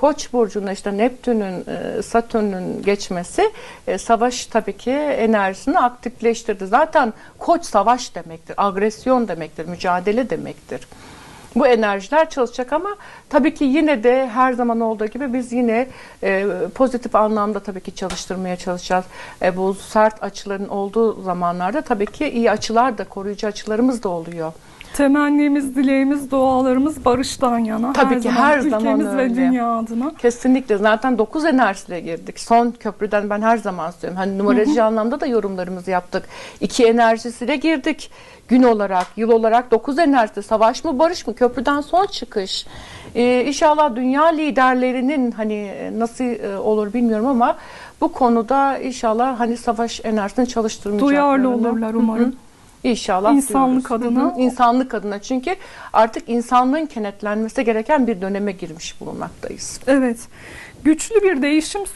Koç burcuna işte Neptün'ün, e, Satürn'ün geçmesi e, savaş tabii ki enerjisini aktifleştirdi. Zaten Koç savaş demektir, agresyon demektir, mücadele demektir. Bu enerjiler çalışacak ama tabii ki yine de her zaman olduğu gibi biz yine e, pozitif anlamda tabii ki çalıştırmaya çalışacağız. E, bu sert açıların olduğu zamanlarda tabii ki iyi açılar da koruyucu açılarımız da oluyor. Temennimiz, dileğimiz, dualarımız barıştan yana. Tabii ki her zaman ülkemiz öyle. ve dünya adına. Kesinlikle zaten 9 enerjisiyle girdik. Son köprüden ben her zaman söylüyorum. Hani numaracı anlamda da yorumlarımızı yaptık. İki enerjisiyle girdik. Gün olarak, yıl olarak 9 enerjisi. Savaş mı, barış mı? Köprüden son çıkış. Ee, inşallah dünya liderlerinin hani e, nasıl e, olur bilmiyorum ama bu konuda inşallah hani savaş enerjisini çalıştırmayacaklarını. Duyarlı olurlar umarım. Hı hı. İnşallah İnsanlık diyoruz. adına. Hı hı. İnsanlık adına çünkü artık insanlığın kenetlenmesi gereken bir döneme girmiş bulunmaktayız. Evet. Güçlü bir değişim süreci